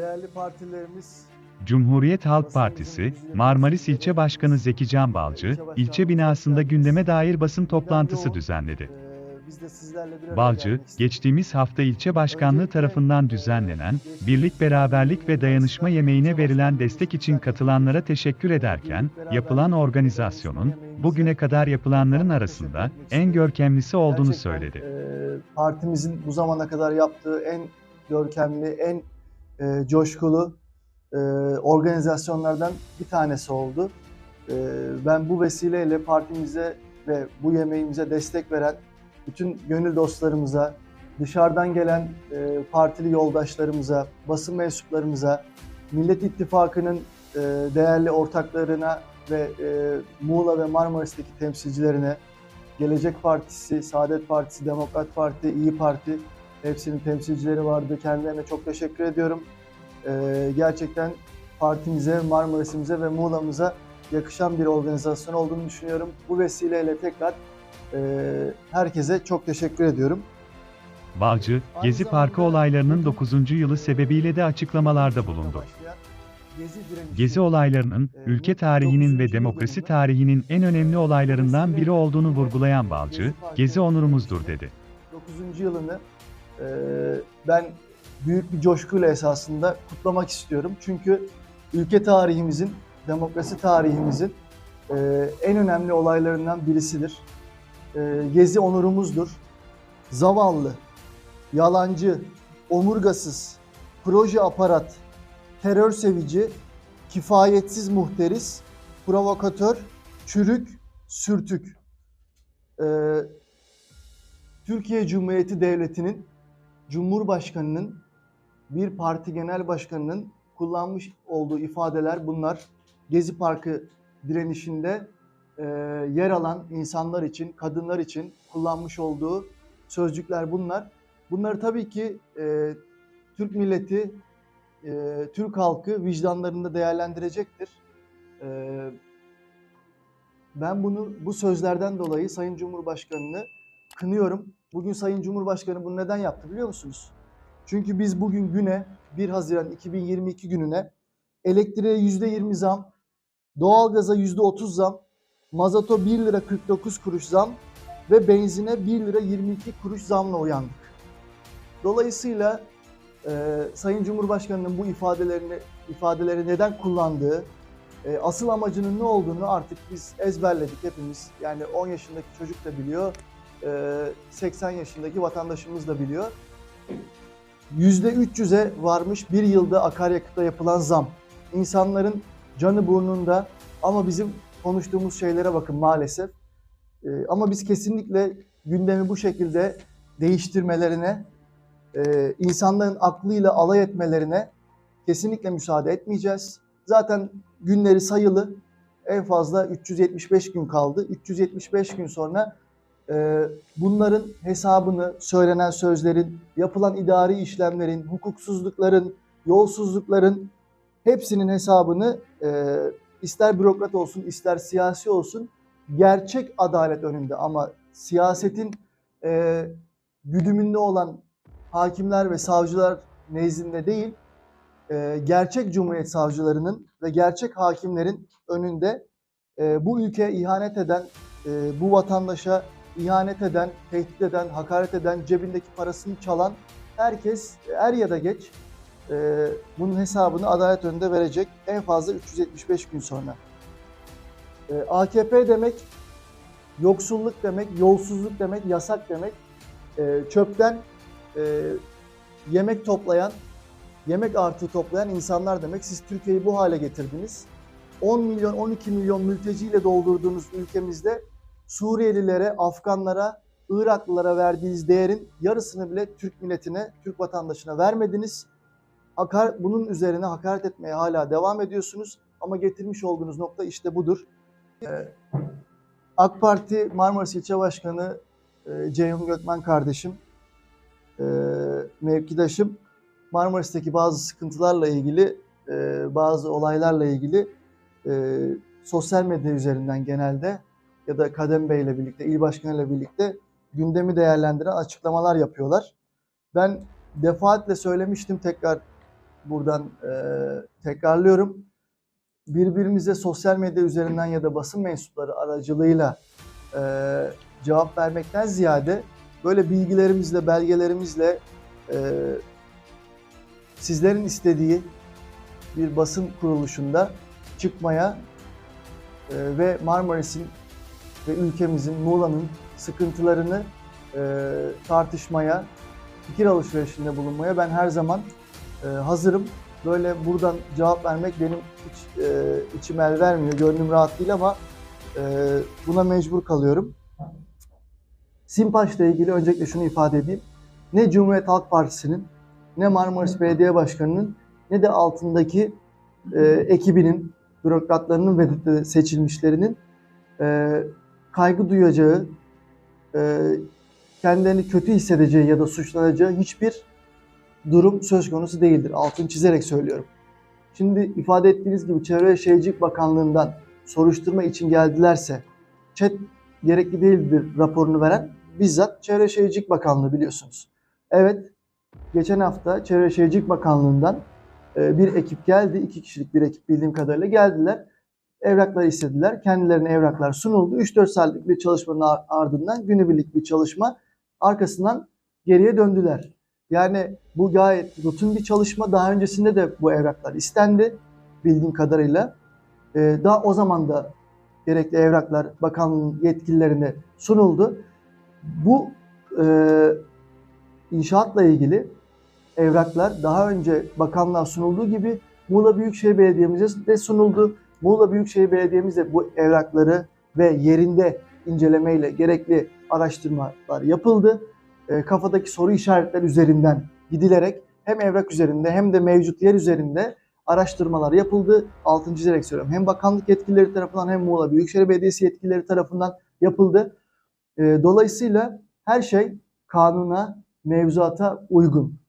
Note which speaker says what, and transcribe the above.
Speaker 1: değerli partilerimiz
Speaker 2: Cumhuriyet Halk Partisi, Marmaris İlçe Başkanı Zeki Can Balcı, ilçe binasında gündeme dair basın toplantısı düzenledi. Balcı, geçtiğimiz hafta ilçe başkanlığı tarafından düzenlenen, birlik beraberlik ve dayanışma yemeğine verilen destek için katılanlara teşekkür ederken, yapılan organizasyonun, bugüne kadar yapılanların arasında, en görkemlisi olduğunu söyledi.
Speaker 1: partimizin bu zamana kadar yaptığı en görkemli, en e, coşkulu e, organizasyonlardan bir tanesi oldu. E, ben bu vesileyle partimize ve bu yemeğimize destek veren bütün gönül dostlarımıza, dışarıdan gelen e, partili yoldaşlarımıza, basın mensuplarımıza, Millet İttifakı'nın e, değerli ortaklarına ve e, Muğla ve Marmaris'teki temsilcilerine, Gelecek Partisi, Saadet Partisi, Demokrat Parti, İyi Parti hepsinin temsilcileri vardı. Kendilerine çok teşekkür ediyorum. Ee, gerçekten partimize, Marmaris'imize ve Muğla'mıza yakışan bir organizasyon olduğunu düşünüyorum. Bu vesileyle tekrar e, herkese çok teşekkür ediyorum.
Speaker 2: Balcı, Gezi Parkı olaylarının 9. yılı sebebiyle de açıklamalarda bulundu.
Speaker 1: Gezi,
Speaker 2: Gezi olaylarının, ülke tarihinin ve demokrasi tarihinin en önemli olaylarından biri olduğunu vurgulayan Balcı, Gezi onurumuzdur dedi.
Speaker 1: 9. yılını e, ben büyük bir coşkuyla esasında kutlamak istiyorum. Çünkü ülke tarihimizin, demokrasi tarihimizin e, en önemli olaylarından birisidir. E, Gezi onurumuzdur. Zavallı, yalancı, omurgasız, proje aparat, terör sevici, kifayetsiz muhteris, provokatör, çürük, sürtük. E, Türkiye Cumhuriyeti Devleti'nin Cumhurbaşkanı'nın bir parti genel başkanının kullanmış olduğu ifadeler bunlar. Gezi Parkı direnişinde e, yer alan insanlar için, kadınlar için kullanmış olduğu sözcükler bunlar. Bunları tabii ki e, Türk milleti, e, Türk halkı vicdanlarında değerlendirecektir. E, ben bunu bu sözlerden dolayı Sayın Cumhurbaşkanı'nı kınıyorum. Bugün Sayın Cumhurbaşkanı bunu neden yaptı biliyor musunuz? Çünkü biz bugün güne 1 Haziran 2022 gününe elektriğe %20 zam, doğalgaza %30 zam, mazota 1 lira 49 kuruş zam ve benzine 1 lira 22 kuruş zamla uyandık. Dolayısıyla e, Sayın Cumhurbaşkanı'nın bu ifadelerini ifadeleri neden kullandığı, e, asıl amacının ne olduğunu artık biz ezberledik hepimiz. Yani 10 yaşındaki çocuk da biliyor, 80 yaşındaki vatandaşımız da biliyor. %300'e varmış bir yılda akaryakıta yapılan zam. İnsanların canı burnunda ama bizim konuştuğumuz şeylere bakın maalesef. E, ama biz kesinlikle gündemi bu şekilde değiştirmelerine, e, insanların aklıyla alay etmelerine kesinlikle müsaade etmeyeceğiz. Zaten günleri sayılı. En fazla 375 gün kaldı. 375 gün sonra bunların hesabını, söylenen sözlerin, yapılan idari işlemlerin, hukuksuzlukların, yolsuzlukların hepsinin hesabını e, ister bürokrat olsun, ister siyasi olsun gerçek adalet önünde. Ama siyasetin e, güdümünde olan hakimler ve savcılar nezdinde değil, e, gerçek cumhuriyet savcılarının ve gerçek hakimlerin önünde bu ülkeye ihanet eden, bu vatandaşa ihanet eden, tehdit eden, hakaret eden, cebindeki parasını çalan herkes er ya da geç e, bunun hesabını adalet önünde verecek en fazla 375 gün sonra. E, AKP demek yoksulluk demek, yolsuzluk demek, yasak demek. E, çöpten e, yemek toplayan, yemek artığı toplayan insanlar demek. Siz Türkiye'yi bu hale getirdiniz. 10 milyon, 12 milyon mülteciyle doldurduğunuz ülkemizde Suriyelilere, Afganlara, Iraklılara verdiğiniz değerin yarısını bile Türk milletine, Türk vatandaşına vermediniz. Bunun üzerine hakaret etmeye hala devam ediyorsunuz. Ama getirmiş olduğunuz nokta işte budur. Ee, AK Parti Marmaris İlçe Başkanı e, Ceyhun Gökmen kardeşim, e, mevkidaşım Marmaris'teki bazı sıkıntılarla ilgili, e, bazı olaylarla ilgili sosyal medya üzerinden genelde ya da Kadem Bey ile birlikte, il başkanı ile birlikte gündemi değerlendiren açıklamalar yapıyorlar. Ben defaatle söylemiştim tekrar buradan e, tekrarlıyorum. Birbirimize sosyal medya üzerinden ya da basın mensupları aracılığıyla e, cevap vermekten ziyade böyle bilgilerimizle, belgelerimizle e, sizlerin istediği bir basın kuruluşunda çıkmaya e, ve Marmaris'in ve ülkemizin, Muğla'nın sıkıntılarını e, tartışmaya, fikir alışverişinde bulunmaya ben her zaman e, hazırım. Böyle buradan cevap vermek benim hiç e, içim el vermiyor, gönlüm rahat değil ama e, buna mecbur kalıyorum. Simpaş'la ilgili öncelikle şunu ifade edeyim. Ne Cumhuriyet Halk Partisi'nin, ne Marmaris Belediye Başkanı'nın, ne de altındaki e, ekibinin, bürokratlarının ve seçilmişlerinin e, kaygı duyacağı, e, kendilerini kötü hissedeceği ya da suçlanacağı hiçbir durum söz konusu değildir. Altını çizerek söylüyorum. Şimdi ifade ettiğiniz gibi Çevre ve Şehircilik Bakanlığı'ndan soruşturma için geldilerse ÇED gerekli değildir raporunu veren bizzat Çevre Şehircilik Bakanlığı biliyorsunuz. Evet, geçen hafta Çevre Şehircilik Bakanlığı'ndan e, bir ekip geldi. iki kişilik bir ekip bildiğim kadarıyla geldiler. Evrakları istediler. Kendilerine evraklar sunuldu. 3-4 saatlik bir çalışmanın ar- ardından günübirlik bir çalışma arkasından geriye döndüler. Yani bu gayet rutin bir çalışma. Daha öncesinde de bu evraklar istendi bildiğim kadarıyla. Ee, daha o zaman da gerekli evraklar bakanlığın yetkililerine sunuldu. Bu e, inşaatla ilgili evraklar daha önce bakanlığa sunulduğu gibi Muğla Büyükşehir Belediye'mize de sunuldu. Muğla Büyükşehir Belediye'miz de bu evrakları ve yerinde incelemeyle gerekli araştırmalar yapıldı. E, kafadaki soru işaretler üzerinden gidilerek hem evrak üzerinde hem de mevcut yer üzerinde araştırmalar yapıldı. Altını çizerek söylüyorum. Hem bakanlık yetkilileri tarafından hem Muğla Büyükşehir Belediyesi yetkilileri tarafından yapıldı. E, dolayısıyla her şey kanuna, mevzuata uygun.